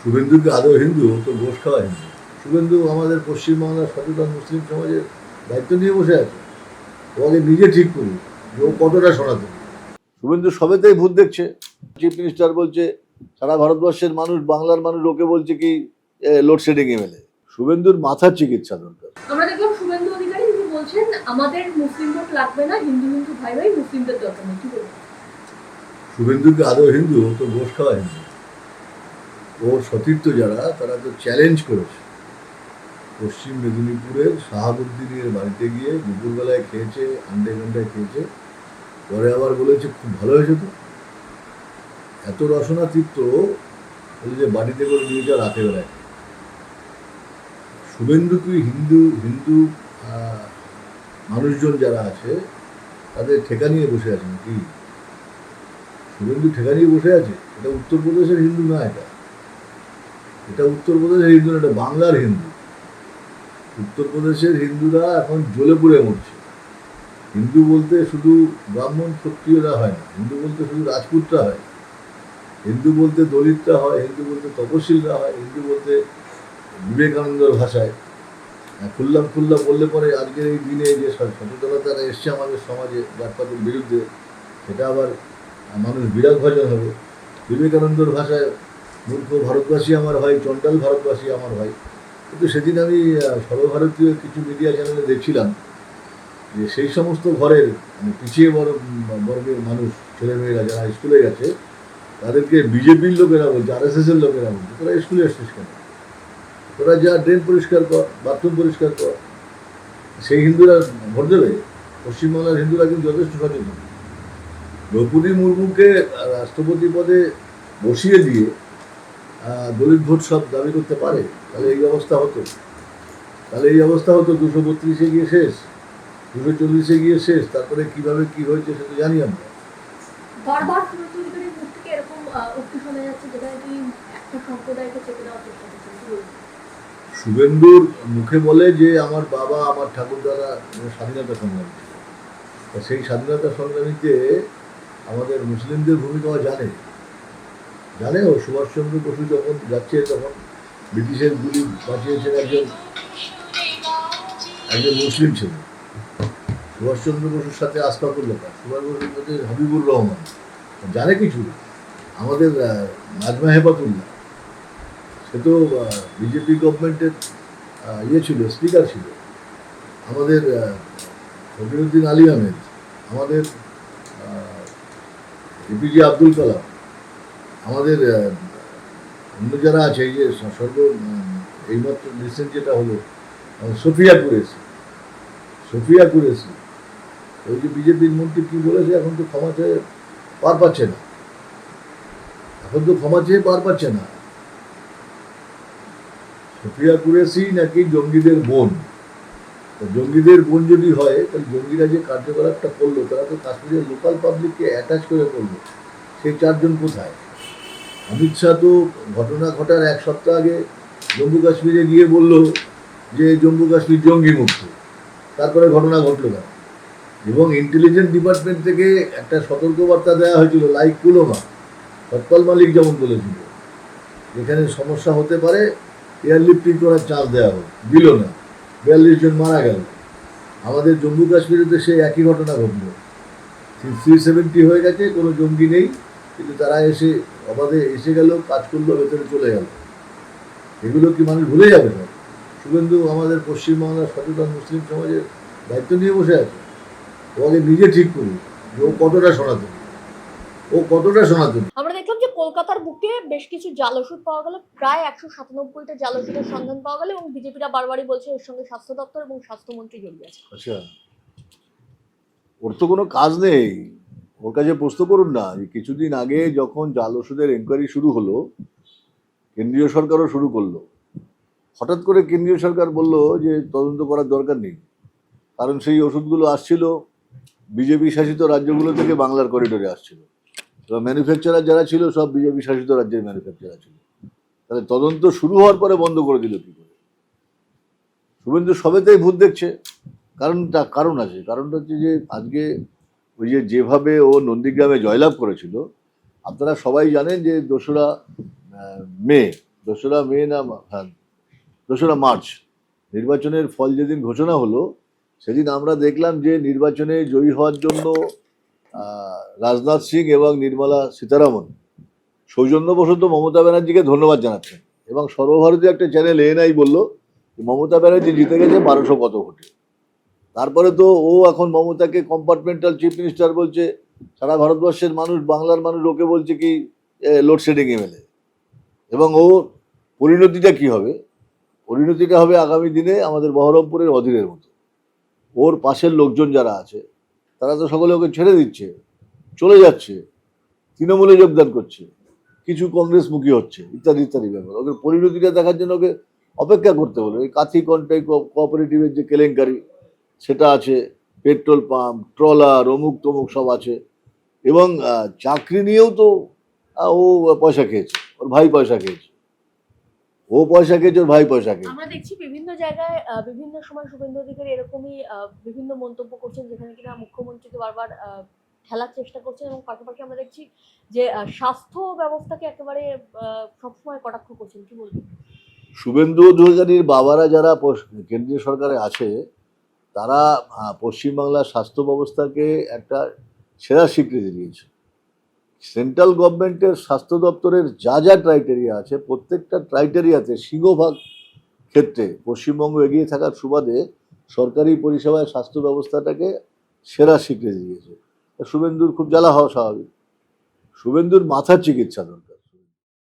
শুভেন্দুকে আদৌ হিন্দু? তো ঘোষ খাওয়া হিন্দু শুভেন্দু আমাদের পশ্চিমবাংলার সচেতন মুসলিম সমাজের দায়িত্ব নিয়ে বসে আছে। ও আগে নিজে ঠিক করুক যে ও কতটা সনাতন। শুভেন্দু সবেতেই ভূত দেখছে। চিফ মিনিস্টার বলছে সারা ভারতবর্ষের মানুষ বাংলার মানুষ ওকে বলছে কি লোডশেডিং এমএলএ শুভেন্দুর মাথার চিকিৎসা দরকার। আমরা দেখলাম শুভেন্দু অধিকারী তিনি বলছেন আমাদের মুসলিম ভোট লাগবে না হিন্দু হিন্দু ভাই ভাই মুসলিমদের দরকার নেই। শুভেন্দুকে আদৌ হিন্দু? তো ঘোষ খাওয়া হিন্দু ওর সতীর্থ যারা, তারা তো চ্যালেঞ্জ করেছে। পশ্চিম মেদিনীপুরের শাহাবুদ্দিনের বাড়িতে গিয়ে দুপুরবেলায় খেয়েছে, আন্ডে গান্ডায় খেয়েছে, পরে আবার বলেছে, খুব ভালো হয়েছে তো। এত রসনা তৃপ্ত বলে যে বাড়িতে করে নিয়ে যা রাতে বেলায়। শুভেন্দু কি হিন্দু হিন্দু মানুষজন যারা আছে, তাদের ঠেকা নিয়ে বসে আছে নাকি? শুভেন্দু ঠেকা নিয়ে বসে আছে? এটা উত্তরপ্রদেশের হিন্দু না এটা? এটা উত্তরপ্রদেশের হিন্দু এটা বাংলার হিন্দু। উত্তরপ্রদেশের হিন্দুরা এখন জ্বলে পুড়ে মরছে। হিন্দু বলতে শুধু ব্রাহ্মণ ক্ষত্রিয়রা হয় না, হিন্দু বলতে শুধু রাজপুতরা হয়। হিন্দু বলতে দলিতরা হয়, হিন্দু বলতে তপশিলরা হয়, হিন্দু বলতে বিবেকানন্দর ভাষায়। খুললাম খুললাম বললে পরে আজকের এই দিনে যে স- সচেতনতাটা এসছে আমাদের সমাজে জাতপাতের বিরুদ্ধে, সেটা আবার মানুষ বিরাট ভজন হবে। বিবেকানন্দর ভাষায় মূর্খ ভারতবাসী আমার হয়, চণ্ডাল ভারতবাসী আমার হয়। কিন্তু সেদিন আমি সর্বভারতীয় কিছু মিডিয়া চ্যানেলে দেখছিলাম যে সেই সমস্ত ঘরের মানে পিছিয়ে বড় বর্গের মানুষ, ছেলেমেয়েরা যারা স্কুলে গেছে, তাদেরকে বিজেপির লোকেরা বলছে আর এস এর লোকেরা বলছে, তোরা স্কুলে এসছিস কেন? তোরা যা ড্রেন পরিষ্কার কর বাথরুম পরিষ্কার কর। সেই হিন্দুরা ভোট দেবে, পশ্চিমবাংলার হিন্দুরা কিন্তু যথেষ্ট সচেতন। দ্রৌপদী মুর্মুকে রাষ্ট্রপতি পদে বসিয়ে দিয়ে দলিত ভোট সব দাবি করতে পারে তাহলে এই অবস্থা হতো। তাহলে এই অবস্থা হতো দুশো বত্রিশে গিয়ে শেষ দুশো চল্লিশে গিয়ে শেষ তারপরে কীভাবে কি হয়েছে সেটা জানি আমরা। শুভেন্দুর মুখে বলে যে আমার বাবা আমার ঠাকুরদারা স্বাধীনতা সংগ্রামী সেই স্বাধীনতা সংগ্রামীতে আমাদের মুসলিমদের ভূমিকাও জানে। জানে ও সুভাষচন্দ্র বসু যখন যাচ্ছে, তখন ব্রিটিশের গুলি বাঁচিয়েছেন একজন একজন মুসলিম ছেলে। সুভাষচন্দ্র বসুর সাথে আসফাকুর লেখা সুভাষ বসুর সাথে হাবিবুর রহমান। জানে কিছু? আমাদের নাজমা হেবাতুল্লাহ সে তো বিজেপি গভর্নমেন্টের ইয়ে ছিল, স্পিকার ছিল। আমাদের ফকিরুদ্দিন আলী আহমেদ, আমাদের এপিজে আব্দুল কালাম আমাদের অন্য যারা আছে যে সর্ব এইমাত্র রিসেন্ট যেটা হলো সোফিয়া কুরেশি সোফিয়া কুরেশি ওই যে বিজেপির মন্ত্রী কি বলেছে, এখন তো ক্ষমা চেয়ে পার পাচ্ছে না। এখন তো ক্ষমা চেয়ে পার পাচ্ছে না। সুফিয়া কুরেশি নাকি জঙ্গিদের বোন? জঙ্গিদের বোন যদি হয়, তাহলে জঙ্গিরা যে কার্যকলাপটা করল, তারা তো কাশ্মীরের লোকাল পাবলিককে অ্যাটাচ করে করল, সেই চারজন কোথায়? অমিত শাহ তো ঘটনা ঘটার এক সপ্তাহ আগে জম্মু কাশ্মীরে গিয়ে বলল যে জম্মু কাশ্মীর জঙ্গি মুক্ত। তারপরে ঘটনা ঘটলো না এবং ইন্টেলিজেন্স ডিপার্টমেন্ট থেকে একটা সতর্কবার্তা দেওয়া হয়েছিল লাইক কুলোমা সৎপাল মালিক যেমন বলেছিল, যেখানে সমস্যা হতে পারে এয়ারলিফটিং করার চান্স দেওয়া হোক। দিল না। বিয়াল্লিশ জন মারা গেল। আমাদের জম্মু কাশ্মীরে তো সেই একই ঘটনা ঘটলো। থ্রি সেভেন্টি হয়ে গেছে, কোনো জঙ্গি নেই। কিন্তু তারা এসে অবাধে এসে গেল কাজ করল ভেতরে চলে গেল। এগুলো কি মানুষ ভুলে যাবে না? শুভেন্দু আমাদের পশ্চিমবাংলার সচেতন মুসলিম সমাজের দায়িত্ব নিয়ে বসে আছে। ও আগে নিজে ঠিক করুক যে ও কতটা সনাতন। ও কতটা সনাতন। আমরা দেখলাম যে কলকাতার বুকে বেশ কিছু জাল ওষুধ পাওয়া গেল প্রায় একশো সাতানব্বইটা জাল ওষুধের সন্ধান পাওয়া গেল এবং বিজেপিরা বারবারই বলছে এর সঙ্গে স্বাস্থ্য দপ্তর এবং স্বাস্থ্যমন্ত্রী জড়িয়ে আছে। আচ্ছা। ওর তো কোনো কাজ নেই। ওর কাছে প্রশ্ন করুন না যে কিছুদিন আগে যখন জাল ওষুধের এনকোয়ারি শুরু হলো, কেন্দ্রীয় সরকারও শুরু করল। হঠাৎ করে কেন্দ্রীয় সরকার বলল যে তদন্ত করার দরকার নেই। কারণ সেই ওষুধগুলো আসছিল, বিজেপি শাসিত রাজ্যগুলো থেকে বাংলার করিডোরে আসছিল। ম্যানুফ্যাকচারার যারা ছিল, সব বিজেপি শাসিত রাজ্যের ম্যানুফ্যাকচারার ছিল। তাহলে তদন্ত শুরু হওয়ার পরে বন্ধ করে দিল কি করে? শুভেন্দু সবেতেই ভূত দেখছে। কারণটা, কারণ আছে। কারণটা হচ্ছে যে আজকে ওই যে যেভাবে ও নন্দীগ্রামে জয়লাভ করেছিল, আপনারা সবাই জানেন যে দোসরা মে দোসরা মে না হ্যাঁ দোসরা মার্চ, নির্বাচনের ফল যেদিন ঘোষণা হলো, সেদিন আমরা দেখলাম যে নির্বাচনে জয়ী হওয়ার জন্য রাজনাথ সিং এবং নির্মলা সীতারামন সৌজন্যবশত মমতা ব্যানার্জিকে ধন্যবাদ জানাচ্ছেন এবং সর্বভারতীয় একটা চ্যানেল এএনআই বলল মমতা ব্যানার্জি জিতে গেছে বারোশো কত ভোটে। তারপরে তো ও এখন মমতাকে কম্পার্টমেন্টাল চিফ মিনিস্টার বলছে, সারা ভারতবর্ষের মানুষ, বাংলার মানুষ ওকে বলছে কি লোডশেডিং এমএলএ এবং ও, পরিণতিটা কি হবে? পরিণতিটা হবে আগামী দিনে আমাদের বহরমপুরের অধীরের মতো। ওর পাশের লোকজন যারা আছে, তারা তো সকলে ওকে ছেড়ে দিচ্ছে, চলে যাচ্ছে, তৃণমূলে যোগদান করছে, কিছু কংগ্রেসমুখী হচ্ছে, ইত্যাদি ইত্যাদি ব্যাপার। ওকে পরিণতিটা দেখার জন্য ওকে অপেক্ষা করতে হলো। এই কাথি কন্টাই কোঅপারেটিভের যে কেলেঙ্কারি সেটা আছে পেট্রোল পাম্প ট্রলার অমুক তমুক সব আছে। এবং চাকরি নিয়েও তো ও পয়সা খেয়েছে ওর ভাই পয়সা খেয়েছে। ও পয়সা খেয়েছে ওর ভাই পয়সা খেয়েছে। আমরা দেখছি বিভিন্ন জায়গায় বিভিন্ন সময় শুভেন্দু অধিকারী এরকমই বিভিন্ন মন্তব্য করছেন যেখানে কিনা মুখ্যমন্ত্রীকে বারবার ঠেলার চেষ্টা করছেন এবং পাশাপাশি আমরা দেখছি যে স্বাস্থ্য ব্যবস্থাকে একেবারে সবসময় কটাক্ষ করছেন। কি বলবেন? শুভেন্দু অধিকারীর বাবারা যারা কেন্দ্রীয় সরকারে আছে তারা পশ্চিমবাংলার স্বাস্থ্য ব্যবস্থাকে একটা সেরা স্বীকৃতি দিয়েছে। সেন্ট্রাল গভর্নমেন্টের স্বাস্থ্য দপ্তরের যা যা ক্রাইটেরিয়া আছে, প্রত্যেকটা ক্রাইটেরিয়াতে সিংহভাগ ক্ষেত্রে পশ্চিমবঙ্গ এগিয়ে থাকার সুবাদে সরকারি পরিষেবায় স্বাস্থ্য ব্যবস্থাটাকে সেরা স্বীকৃতি দিয়েছে। শুভেন্দুর খুব জ্বালা হওয়া স্বাভাবিক। শুভেন্দুর মাথার চিকিৎসা দরকার।